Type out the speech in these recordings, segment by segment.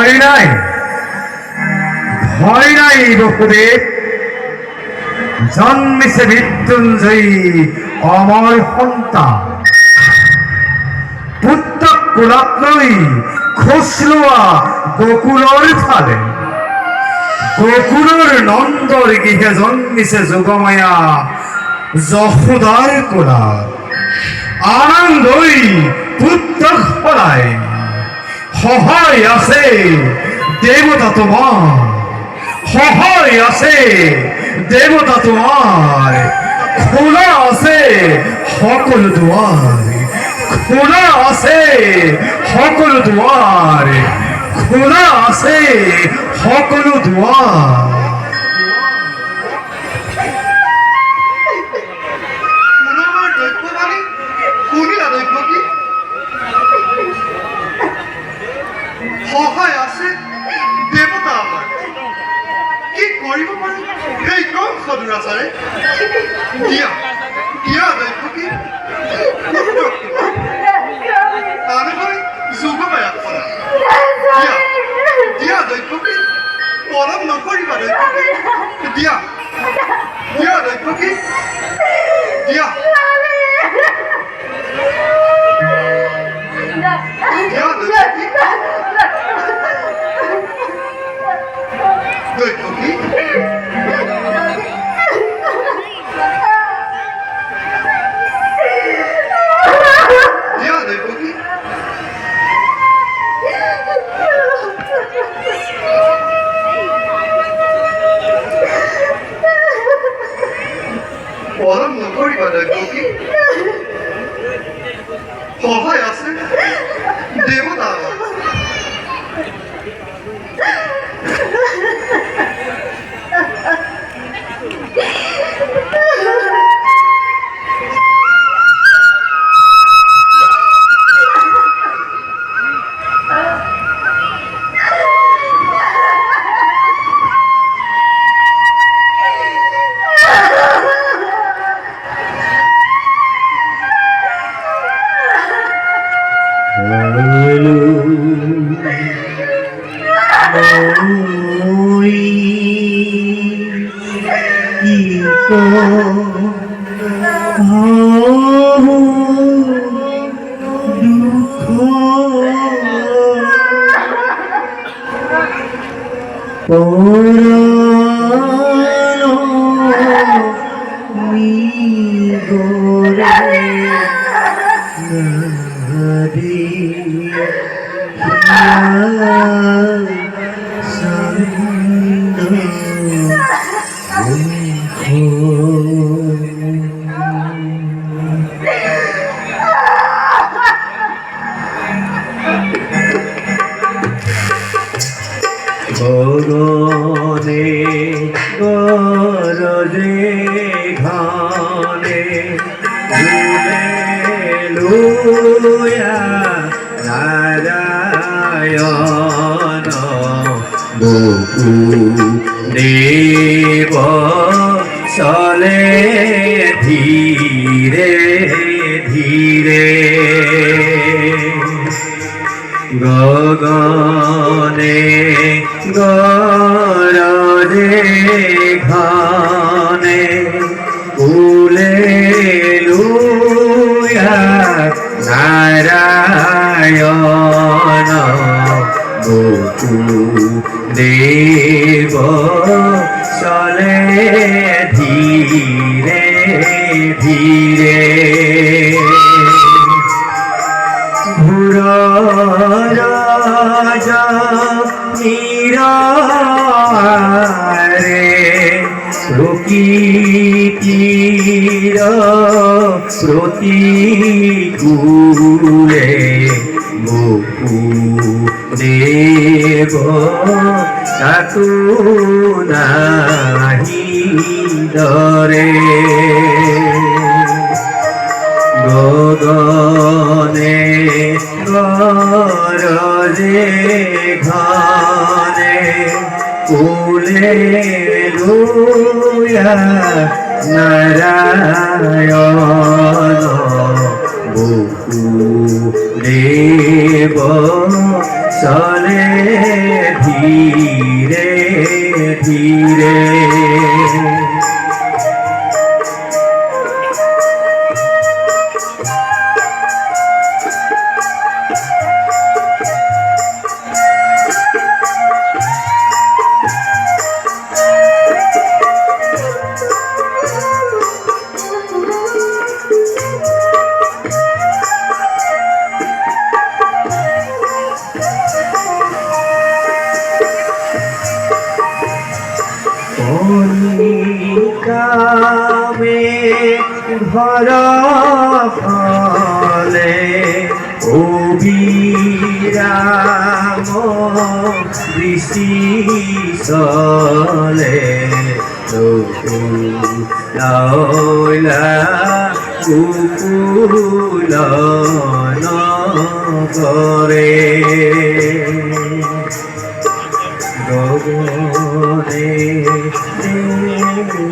ভয় নাই। ভয় নাই বসুদেব জন্মিছে মৃত্যুঞ্জয়ী অমৰ সন্তান পুত্ৰ কোলাত লৈ খোজ লোৱা ফালে। গকুলৰ নন্দৰ গৃহে জন্মিছে যোগমায়া যশোদাৰ কোলাত আনন্দই পুত্ৰক সলাই সহায় আছে দেৱতা তোমাৰ সহায় আছে দেৱতা তোমাৰ খোলা আছে সকলো দুয়ার। খোলা আছে সকলো দুয়ার। খোলা আছে সকলো দুৱাৰ পাৰি সেই কম সদুৰাচাৰে দিয়া দিয়া দৈব্য কি তালৈ যোগবায়াক কৰা দিয়া দিয়া দৈব্য কি পলম নকৰিবা দৈব্য কি দিয়া দিয়া দৈব্য কি দিয়া দৈব্য মিগরে হরি গগনে বকু ধীরে ধীরে। রাজা রে প্রকৃতির প্রতিকূলে বপু দেব তাকু নাহি দরে গগনে গরজে ঘনে কুলে লুয়া নারায়ণ দেব চলে ধীরে ধীরে। গগনে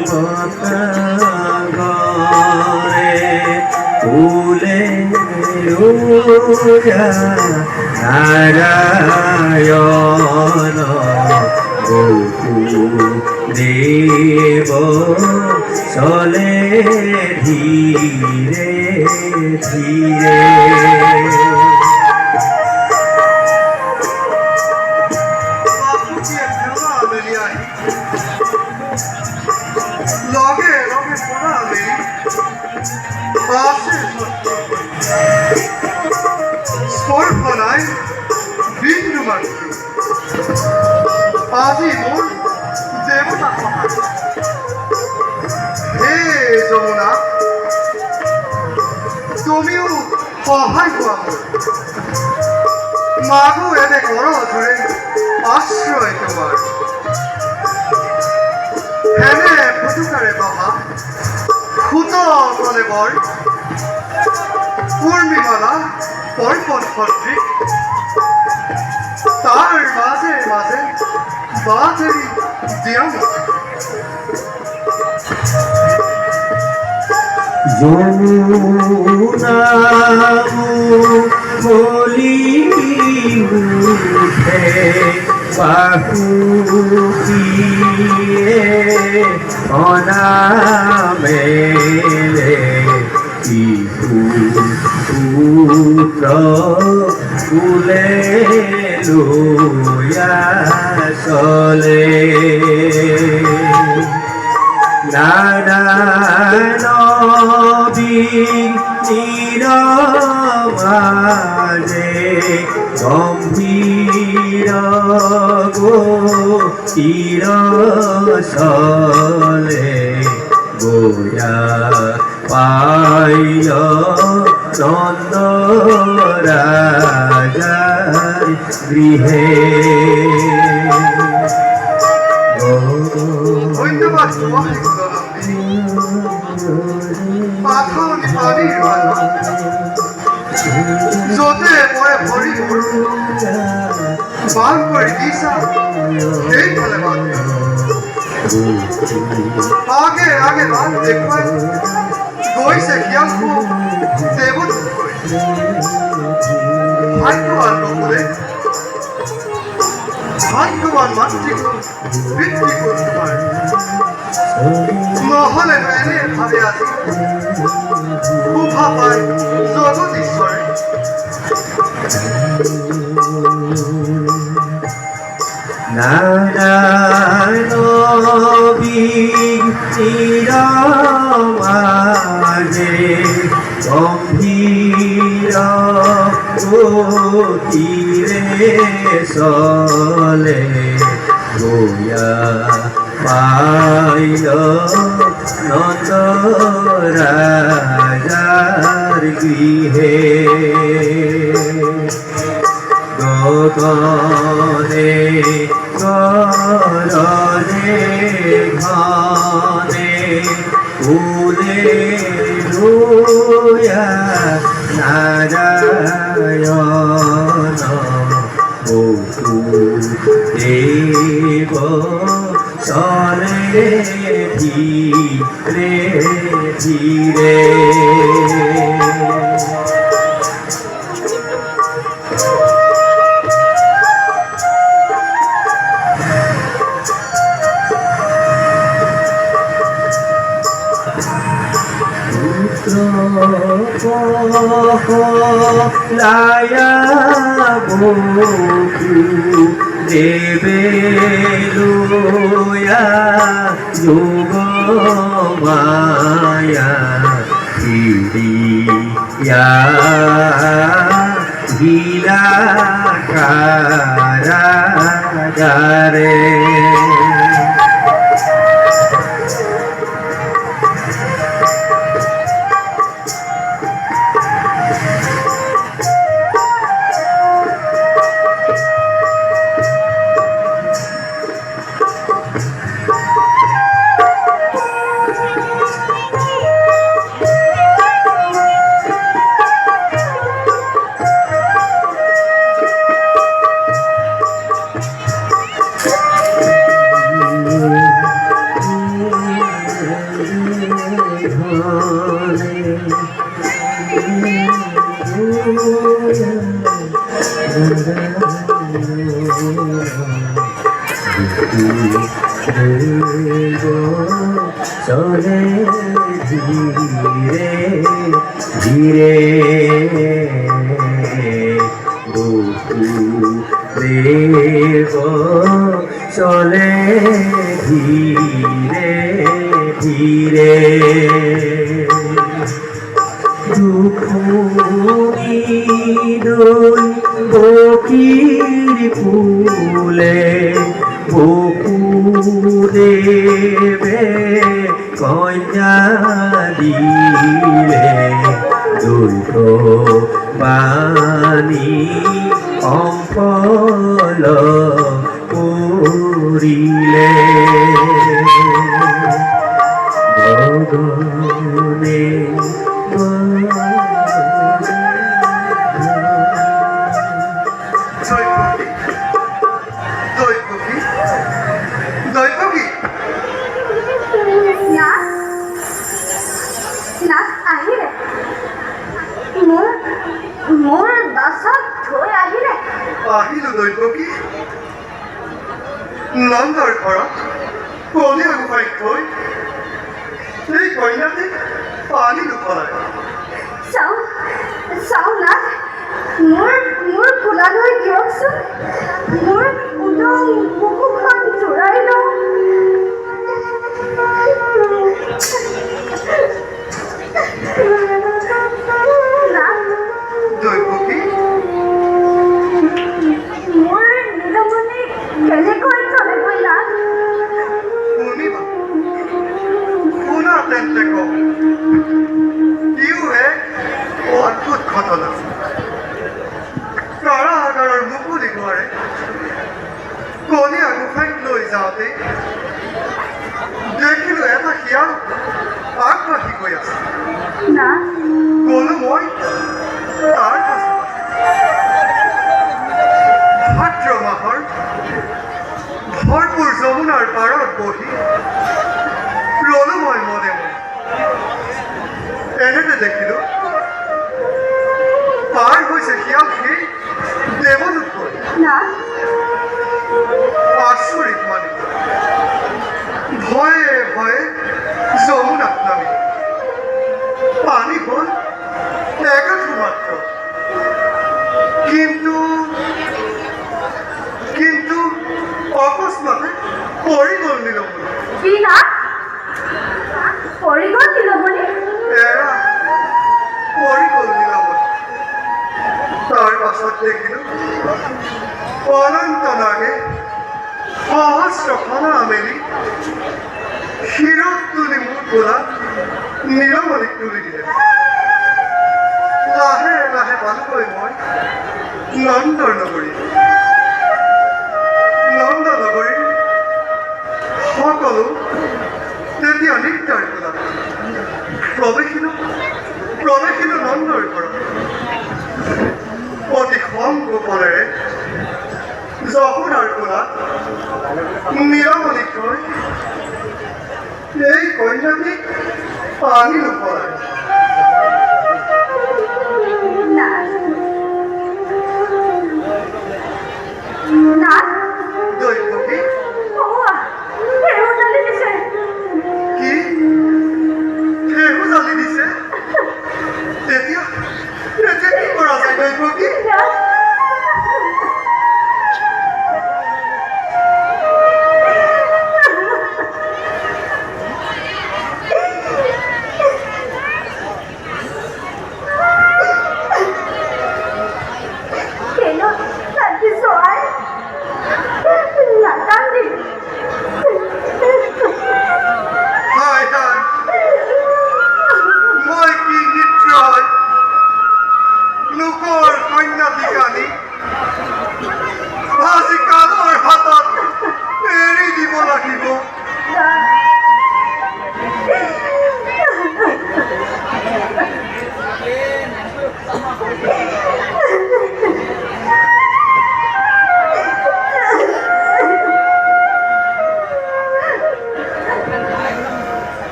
দেবতাগরে ফুলে দেব চলে ধীরে লগে লগে পড়া মেলি পাশে। স্পর্শনায় বিন্দু মাত্র। আজি মোর দেবতা সহায় হে যমুনা, তুমিও সহায় মোৰ মাগো এনে ঘৰ ধৰে আশ্ৰয় তোমাৰ হেনে ফুটুকাৰে বহা খুত তলে বৰ পূৰ্ণিমালা পৰ্বত সদৃশ তাৰ মাজে মাজে বাজেৰি দিয়াম যমুনামু বলি উঠে বাহুকিয়ে অনামেলে শিশু পুত্র ফুলে লোয়া চলে গীর আগে আগে বাট দেখুৱাই গৈছে জ্ঞানকো দেৱত ভাগ্যৱান নকলে ভাগ্যৱান মাতৃকো বৃত্তি করতে পারে নহলে এনে ভাবে আজি উভা পায় জগদীশ্বরে। নারায়ণবী চিরমাজে গম্ভীর। গতিরে চলে গোয়া পাইল নন্দ রাজার গৃহে। গগনে করনে ঘনে ফুলে লুয়া নারায়ণ দেব চলে ধীরে ধীরে লায়া বধু দেবে লোয়া যোগ মায়া হিরিয়া হীরা কারাগারে দেব চলে ধীরে ধীরে। দুপুরি দই বকির ফুলে বকুদেবে কন্যা দিলে দুর্গ বাণী অম্পল পুরিলে Ondan mı yoksa? এটা শিয়াল আগবাঢ়ি গৈ আছে। না। গ'লো মই তাৰ পাছত ভাদ্ৰ মাহৰ ভৰপূৰ যমুনাৰ পাৰত বহি ৰলো মই মনে মনে। এনেতে দেখিলো পাৰ হৈছে শিয়াল সেই দেৱদূতকৈ কি না গ'ল নীলমণি গ'ল নীলমণি তাৰ পাছত দেখিলো অনন্ত নাগে সহস্ৰ ফলা মেলি শিৰত তুলি পৰা নীলমণিক তুলি লাহে লাহে পালোগৈ মই নন্দৰ নগৰী সকলো তেতিয়া নিত্যাৰ কোলাত প্ৰৱেশিলো প্ৰৱেশিলো নন্দৰ ঘৰত অতি খং গোপনেৰে যখন আর নিৰমণিক থৈ এই কন্যাটি আনিলো পলাই